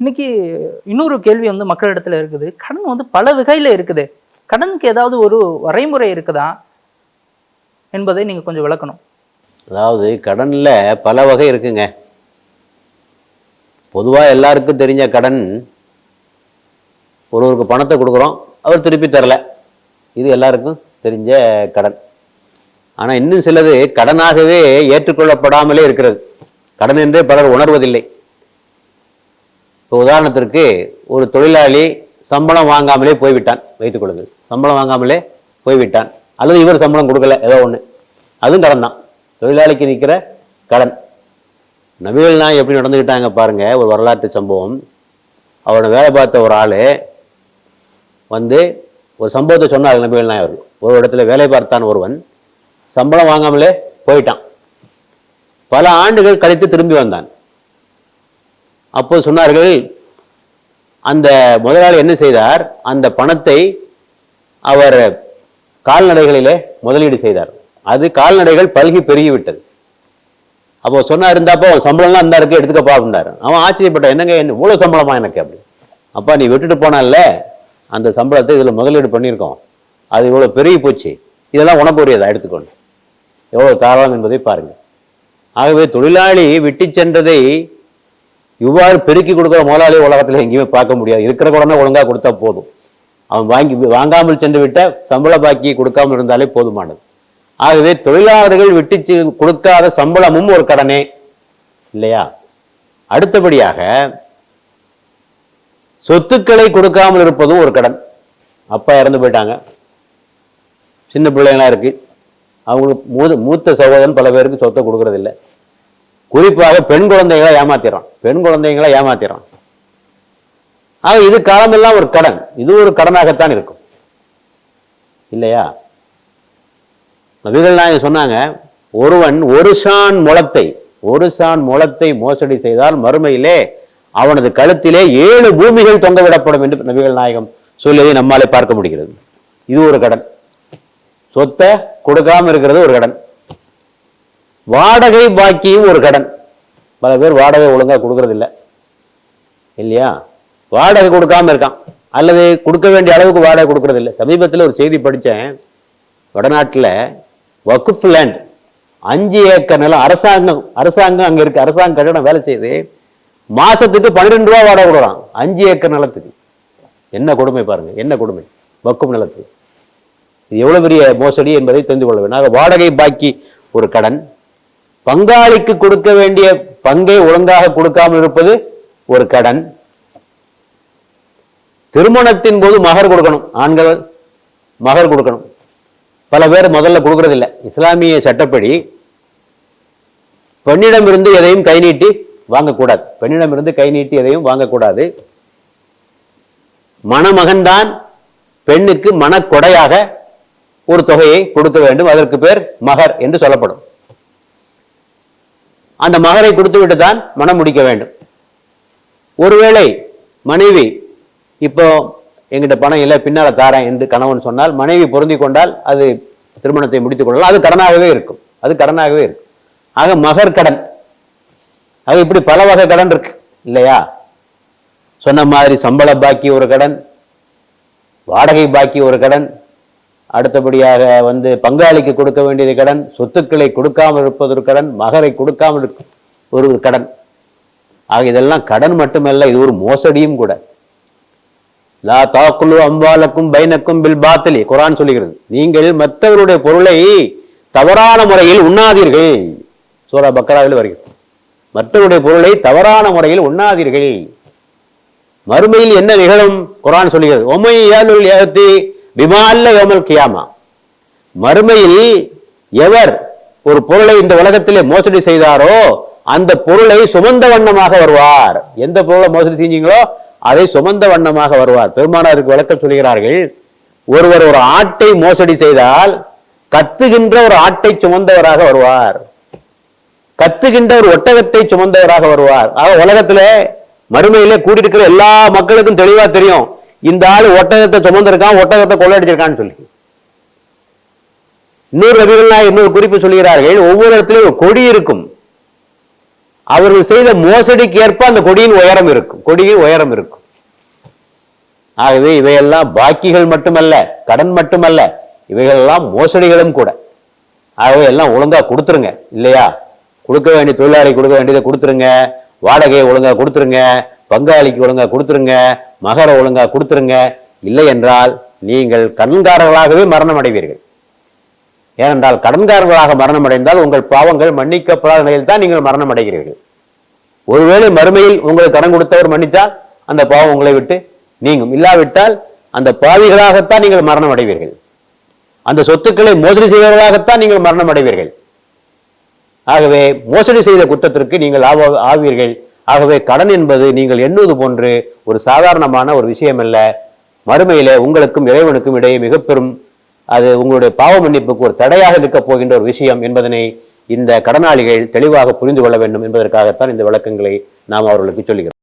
இன்னைக்கு இன்னொரு கேள்வி வந்து மக்களிடத்துல இருக்குது. கடன் வந்து பல வகையில இருக்குது. கடனுக்கு ஏதாவது ஒரு வரைமுறை இருக்குதா என்பதை நீங்க கொஞ்சம் விளக்கணும். அதாவது கடனில் பல வகை இருக்குங்க. பொதுவாக எல்லாருக்கும் தெரிஞ்ச கடன் ஒருவருக்கு பணத்தை கொடுக்குறோம் அவர் திருப்பி தரல. இது எல்லாருக்கும் தெரிஞ்ச கடன். ஆனால் இன்னும் சிலது கடனாகவே ஏற்றுக்கொள்ளப்படாமலே இருக்கிறது. கடன் என்றே பலர் உணர்வதில்லை. இப்போ உதாரணத்திற்கு ஒரு தொழிலாளி சம்பளம் வாங்காமலே போய்விட்டான் வைத்துக் கொள்ளுங்கள். சம்பளம் வாங்காமலே போய்விட்டான். அல்லது இவர் சம்பளம் கொடுக்கல ஏதோ ஒன்று அதுவும் கடன் தான். தொழிலாளிக்கு நிற்கிற கடன். நபிகள் நாய் எப்படி நடந்துக்கிட்டாங்க பாருங்கள் ஒரு வரலாற்று சம்பவம். அவனை வேலை பார்த்த ஒரு ஆள் வந்து ஒரு சம்பவத்தை சொன்னார் நபிகள் நாய் அவர்கள். ஒரு இடத்துல வேலை பார்த்தான் ஒருவன். சம்பளம் வாங்காமலே போயிட்டான். பல ஆண்டுகள் கழித்து திரும்பி வந்தான். அப்போ சொன்னார்கள் அந்த முதலாளி என்ன செய்தார்? அந்த பணத்தை அவர் கால்நடைகளிலே முதலீடு செய்தார். அது கால்நடைகள் பல்கி பெருகிவிட்டது. அப்போ சொன்னா இருந்தாப்போ சம்பளம்லாம் இருந்தா இருக்கு எடுத்துக்கப்பா அப்படின்னாரு. அவன் ஆச்சரியப்பட்டான் என்னங்க என்ன இவ்வளோ சம்பளமா எனக்கு? அப்படி. அப்பா நீ விட்டுட்டு போனால அந்த சம்பளத்தை இதில் முதலீடு பண்ணியிருக்கோம். அது இவ்வளோ பெருகி போச்சு. இதெல்லாம் உனக்கு உரியதா எடுத்துக்கொண்டு. எவ்வளோ தாராளம் என்பதை பாருங்க ஆகவே தொழிலாளி விட்டு சென்றதை இவ்வாறு பெருக்கி கொடுக்குற முதலாளி உலகத்தில் எங்கேயுமே பார்க்க முடியாது. இருக்கிற கடனை ஒழுங்கா கொடுத்தா போதும். அவன் வாங்கி வாங்காமல் சென்று விட்ட சம்பள பாக்கி கொடுக்காமல் இருந்தாலே போதுமானது. ஆகவே தொழிலாளர்கள் விட்டு செ- கொடுக்காத சம்பளமும் ஒரு கடனே இல்லையா? அடுத்தபடியாக சொத்துக்களை கொடுக்காமல் இருப்பதும் ஒரு கடன். அப்பா இறந்து போயிட்டாங்க. சின்ன பிள்ளைங்களாம் இருக்கு. அவங்களுக்கு மூத்த மூத்த சகோதரன் பல பேருக்கு சொத்தை கொடுக்கறதில்லை. குறிப்பாக பெண் குழந்தைகளை ஏமாத்திடுறான். பெண் குழந்தைங்களை ஏமாத்திடுறான். ஆக இது காலமெல்லாம் ஒரு கடன். இது ஒரு கடனாகத்தான் இருக்கும். இல்லையா? நபிகள் நாயகம் சொன்னாங்க ஒருவன் ஒரு சான் முளத்தை ஒரு சான் முளத்தை மோசடி செய்தால் மறுமையிலே அவனது கழுத்திலே ஏழு பூமிகள் தொங்க விடப்படும் என்று நபிகள் நாயகம் சொல்லியதை நம்மாலே பார்க்க முடிகிறது. இது ஒரு கடன். சொத்தை கொடுக்காம இருக்கிறது ஒரு கடன். வாடகை பாக்கியும் ஒரு கடன். பல பேர் வாடகை ஒழுங்காக கொடுக்கறதில்ல. இல்லையா? வாடகை கொடுக்காம இருக்கான். அல்லது கொடுக்க வேண்டிய அளவுக்கு வாடகை கொடுக்கறதில்ல. சமீபத்தில் ஒரு செய்தி படித்தேன். வடநாட்டில் வகுப் லேண்ட் அஞ்சு ஏக்கர் நிலம் அரசாங்கம் அரசாங்கம் அங்கே இருக்கு. அரசாங்க கட்டடம் வேலை செய்து மாசத்துக்கு பன்னிரெண்டு ரூபா வாடகை கொடுக்குறான். அஞ்சு ஏக்கர் நிலத்துக்கு. என்ன கொடுமை பாருங்க. என்ன கொடுமை? வக்கும் நிலத்துக்கு. இது எவ்வளவு பெரிய மோசடி என்பதை தெரிந்து கொள்ள வேண்டும். ஆக வாடகை பாக்கி ஒரு கடன். பங்காளிக்கு கொடுக்க வேண்டிய பங்கை ஒழுங்காக கொடுக்காமல் இருப்பது ஒரு கடன். திருமணத்தின் போது மகர் கொடுக்கணும். ஆண்கள் மகர் கொடுக்கணும். பல பேர் முதல்ல கொடுக்கறதில்ல. இஸ்லாமிய சட்டப்படி பெண்ணிடமிருந்து எதையும் கை நீட்டி வாங்கக்கூடாது. பெண்ணிடமிருந்து கை நீட்டி எதையும் வாங்கக்கூடாது. மணமகன்தான் பெண்ணுக்கு மனக்கொடையாக ஒரு தொகையை கொடுக்க வேண்டும். அதற்கு பேர் மகர் என்று சொல்லப்படும். அந்த மகரை கொடுத்துவிட்டு தான் மனம் முடிக்க வேண்டும். ஒருவேளை மனைவி இப்போ எங்கிட்ட பணம் இல்லை பின்னால தாரேன் என்று கணவன் சொன்னால் மனைவி பொருந்தி கொண்டால் அது திருமணத்தை முடித்துக் கொள்ளலாம். அது கடனாகவே இருக்கும். அது கடனாகவே இருக்கும். ஆக மகர் கடன். ஆக இப்படி பல வகை கடன் இருக்கு இல்லையா? சொன்ன மாதிரி சம்பள பாக்கி ஒரு கடன் வாடகை பாக்கி ஒரு கடன் அடுத்தபடியாக வந்து பங்காளிக்கு கொடுக்க வேண்டியது கடன் சொத்துக்களை கொடுக்காமல் இருப்பதொரு கடன் மகரை கொடுக்காமல் இருக்க ஒரு கடன். ஆக இதெல்லாம் கடன் மட்டுமல்ல இது ஒரு மோசடியும் கூட. லா தாக்குலு அம்பாலக்கும் பைனக்கும் பில் பாத்திலி. குரான் சொல்லுகிறது நீங்கள் மற்றவருடைய பொருளை தவறான முறையில் உண்ணாதீர்கள். சூரா பக்கராவில் வருகிறது மற்றவருடைய பொருளை தவறான முறையில் உண்ணாதீர்கள். மறுமையில் என்ன நிகழும்? குரான் சொல்லுகிறது ஒமை யாலுல் பிமால்ல யோமல் கியாமா. மறுமையில் எவர் ஒரு பொருளை இந்த உலகத்திலே மோசடி செய்தாரோ அந்த பொருளை சுமந்த வண்ணமாக வருவார். எந்த பொருளை மோசடி செஞ்சீங்களோ அதை சுமந்த வண்ணமாக வருவார். பெருமானாருக்கு விளக்கம் சொல்கிறார்கள் ஒருவர் ஒரு ஆட்டை மோசடி செய்தால் கத்துகின்ற ஒரு ஆட்டை சுமந்தவராக வருவார். கத்துகின்ற ஒரு ஒட்டகத்தை சுமந்தவராக வருவார். ஆக உலகத்துல மறுமையிலே கூடியிருக்கிற எல்லா மக்களுக்கும் தெளிவா தெரியும். இந்த ஆள் ஒட்டகத்தை சுமந்திருக்கான் ஒட்டகத்தை கொள்ளடிச்சிருக்கான்னு சொல்லி. இன்னொரு ரவிகள் இன்னொரு குறிப்பு சொல்கிறார்கள் ஒவ்வொரு இடத்துலயும் ஒரு கொடி இருக்கும். அவர்கள் செய்த மோசடிக்கு ஏற்ப அந்த கொடியின் உயரம் இருக்கும் கொடியின் உயரம் இருக்கும். ஆகவே இவையெல்லாம் பாக்கிகள் மட்டுமல்ல கடன் மட்டுமல்ல இவைகளெல்லாம் மோசடிகளும் கூட. ஆகவே எல்லாம் ஒழுங்கா கொடுத்துருங்க இல்லையா? கொடுக்க வேண்டிய தொழிலாளி கொடுக்க வேண்டியதை கொடுத்துருங்க வாடகையை ஒழுங்கா கொடுத்துருங்க பங்காளிக்கு ஒழுங்கா கொடுத்துருங்க மகர ஒழுங்கா கொடுத்துருங்க. இல்லை என்றால் நீங்கள் கடன்காரர்களாகவே மரணம் அடைவீர்கள் ஏனென்றால் கடன்காரர்களாக மரணம் அடைந்தால் உங்கள் பாவங்கள் மன்னிக்கப்படாத நிலையில் தான் நீங்கள் மரணம் அடைகிறீர்கள் ஒருவேளை மறுமையில் உங்களுக்கு கடன் கொடுத்தவர் மன்னித்தால் அந்த பாவம் உங்களை விட்டு நீங்கும். இல்லாவிட்டால் அந்த பாவிகளாகத்தான் நீங்கள் மரணம் அடைவீர்கள் அந்த சொத்துக்களை மோசடி செய்தவர்களாகத்தான் நீங்கள் மரணம் அடைவீர்கள் ஆகவே மோசடி செய்த குற்றத்திற்கு நீங்கள் ஆவ- ஆவீர்கள். ஆகவே கடன் என்பது நீங்கள் எண்ணுவது போன்று ஒரு சாதாரணமான ஒரு விஷயம் அல்ல மறுமையிலே உங்களுக்கும் இறைவனுக்கும் இடையே மிக பெரும் அது உங்களுடைய பாவ மன்னிப்புக்கு ஒரு தடையாக இருக்கப் போகின்ற ஒரு விஷயம் என்பதனை இந்த கடனாளிகள் தெளிவாக புரிந்து கொள்ள வேண்டும் என்பதற்காகத்தான் இந்த விளக்கங்களை நாம் அவர்களுக்கு சொல்லுகிறோம்